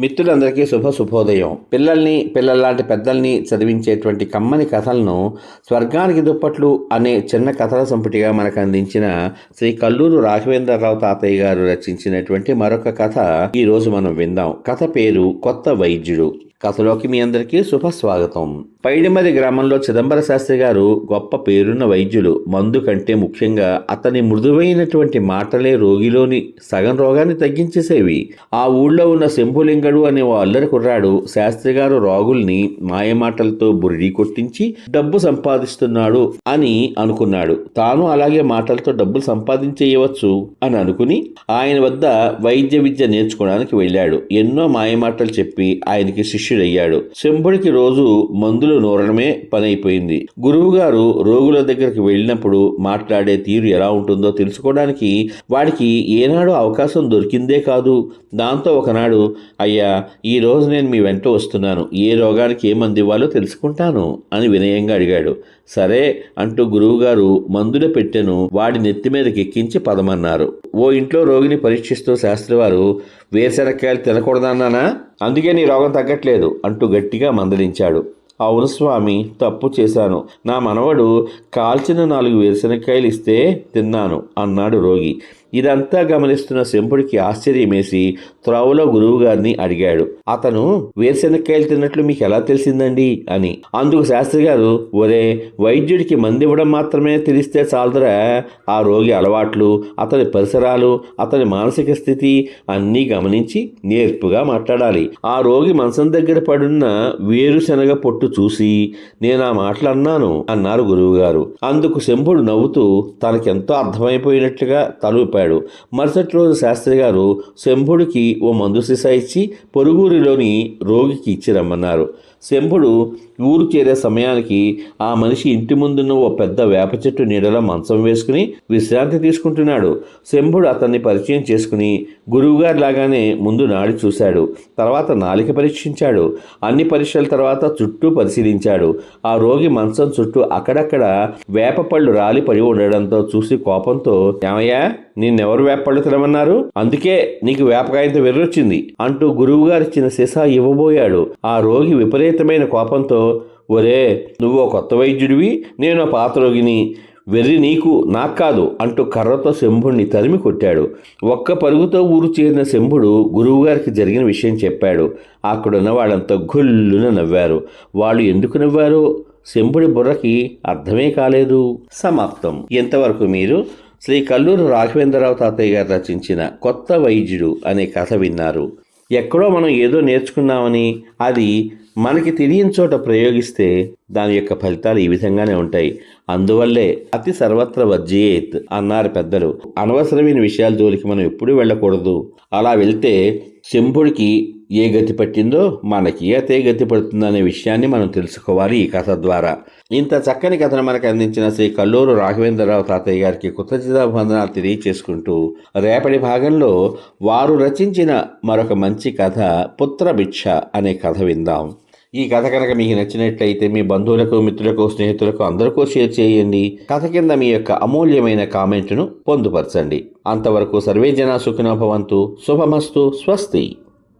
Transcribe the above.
మిత్రులందరికీ శుభ శుభోదయం. పిల్లల్ని పిల్లల్లాంటి పెద్దల్ని చదివించేటువంటి కమ్మని కథలను స్వర్గానికి దుప్పట్లు అనే చిన్న కథల సంపుటిగా మనకు అందించిన శ్రీ కల్లూరు రాఘవేంద్రరావు తాతయ్య గారు రచించినటువంటి మరొక కథ ఈరోజు మనం విందాం. కథ పేరు కొత్త వైద్యుడు. కథలోకి మీ అందరికీ శుభ స్వాగతం. పైడిమది గ్రామంలో చిదంబర శాస్త్రి గారు గొప్ప పేరున్న వైద్యులు. మందు కంటే ముఖ్యంగా అతని మృదువైనటువంటి మాటలే రోగిలోని సగం రోగాన్ని తగ్గించేసేవి. ఆ ఊళ్ళో ఉన్న శంభులింగడు అనే ఓ అల్లరి కుర్రాడు శాస్త్రి గారు రోగుల్ని మాయమాటలతో బురిడి కొట్టించి డబ్బు సంపాదిస్తున్నాడు అని అనుకున్నాడు. తాను అలాగే మాటలతో డబ్బులు సంపాదించేయవచ్చు అని అనుకుని ఆయన వద్ద వైద్య విద్య నేర్చుకోవడానికి వెళ్ళాడు. ఎన్నో మాయమాటలు చెప్పి ఆయనకి శిష్యు శిష్యుడయ్యాడు శంభుడికి రోజు మందులు నూరడమే పని అయిపోయింది రోగుల దగ్గరికి వెళ్ళినప్పుడు మాట్లాడే తీరు ఎలా ఉంటుందో తెలుసుకోవడానికి వాడికి ఏనాడు అవకాశం దొరికిందే కాదు. దాంతో ఒకనాడు అయ్యా ఈ రోజు నేను మీ వెంట వస్తున్నాను. ఏ రోగానికి ఏ మందు ఇవ్వాలో తెలుసుకుంటాను అని వినయంగా అడిగాడు. సరే అంటూ గురువుగారు మందుల పెట్టెను వాడి నెత్తి మీదకి ఎక్కించి పదమన్నారు. ఓ ఇంట్లో రోగిని పరీక్షిస్తూ శాస్త్రివారు వేరుశనక్కాయలు తినకూడదన్నానా? అందుకే నీ రోగం తగ్గట్లేదు. అంటూ గట్టిగా మందలించాడు. అవును స్వామి తప్పు చేశాను. నా మనవడు కాల్చిన నాలుగు వేరుశనక్కాయలు ఇస్తే తిన్నాను అన్నాడు రోగి. ఇదంతా గమనిస్తున్న శంపుడికి ఆశ్చర్యమేసి త్రోవలో గురువుగారిని అడిగాడు. అతను వేరుశెనక్కాయలు తిన్నట్లు మీకు ఎలా తెలిసిందండి? అని. అందుకు శాస్త్రి గారు ఒరే వైద్యుడికి మంది ఇవ్వడం మాత్రమే తెలిస్తే చాలదరా. ఆ రోగి అలవాట్లు అతని పరిసరాలు అతని మానసిక స్థితి అన్నీ గమనించి నేర్పుగా మాట్లాడాలి. ఆ రోగి మనసం దగ్గర పడున్న వేరుశనగ పొట్టు చూసి నేను ఆ మాటలు అన్నాను అన్నారు గురువుగారు. అందుకు శంభుడు నవ్వుతూ తనకెంతో అర్థమైపోయినట్లుగా తలుపాడు. మరుసటి రోజు శాస్త్రి గారు శంభుడికి ఓ మందు సీసా ఇచ్చి పొరుగురిలోని రోగికి ఇచ్చి రమ్మన్నారు. శంభుడు ఊరు చేరే సమయానికి ఆ మనిషి ఇంటి ముందున్న ఓ పెద్ద వేప చెట్టు నీడలో మంచం వేసుకుని విశ్రాంతి తీసుకుంటున్నాడు. శంభుడు అతన్ని పరిచయం చేసుకుని గురువుగారు లాగానే ముందు నాడి చూశాడు. తర్వాత నాలిక పరీక్షించాడు. అన్ని పరీక్షల తర్వాత చుట్టూ పరిశీలించాడు. ఆ రోగి మంచం చుట్టూ అక్కడక్కడ వేప పళ్ళు రాలి పడి ఉండడంతో చూసి కోపంతో ఏమయ్యా నిన్నెవరు వేపపళ్ళు తినమన్నారు అందుకే నీకు వేపకాయంతో వెర్రొచ్చింది అంటూ గురువుగారిచ్చిన సీసా ఇవ్వబోయాడు. ఆ రోగి విపరీతమైన కోపంతో ఒరే నువ్వు కొత్త వైద్యుడివి నేను పాత రోగిని వెర్రి నీకు నాకు కాదు అంటూ కర్రతో శంభుణ్ణి తరిమి కొట్టాడు. ఒక్క పరుగుతో ఊరు చేరిన శంభుడు గురువుగారికి జరిగిన విషయం చెప్పాడు. అక్కడున్న వాళ్ళంతా గుల్లున నవ్వారు. వాళ్ళు ఎందుకు నవ్వారో? శంభుడి బుర్రకి అర్థమే కాలేదు. సమాప్తం. ఎంతవరకు మీరు? శ్రీ కల్లూరు రాఘవేంద్రరావు తాతయ్య గారు రచించిన కొత్త వైద్యుడు అనే కథ విన్నారు. ఎక్కడో మనం ఏదో నేర్చుకున్నామని అది మనకి తెలియని చోట ప్రయోగిస్తే దాని యొక్క ఫలితాలు ఈ విధంగానే ఉంటాయి. అందువల్లే అతి సర్వత్ర వజ్జేత్ అన్నారు పెద్దలు. అనవసరమైన విషయాల జోలికి మనం ఎప్పుడూ వెళ్ళకూడదు. అలా వెళ్తే శంభుడికి ఏ గతి పట్టిందో మనకి అతే గతి పడుతుందనే విషయాన్ని మనం తెలుసుకోవాలి ఈ కథ ద్వారా. ఇంత చక్కని కథను మనకు అందించిన శ్రీ కల్లూరు రాఘవేంద్రరావు తాతయ్య గారికి కృతజ్ఞతాబంధనాలు తెలియచేసుకుంటూ రేపటి భాగంలో వారు రచించిన మరొక మంచి కథ పుత్రభిక్ష అనే కథ విందాం. ఈ కథ కనుక మీకు నచ్చినట్లయితే మీ బంధువులకు మిత్రులకు స్నేహితులకు అందరికీ షేర్ చేయండి. కథ కింద మీ యొక్క అమూల్యమైన కామెంట్ను పొందుపరచండి. అంతవరకు సర్వే జనా సుఖినోభవంతు శుభమస్తు. స్వస్తి.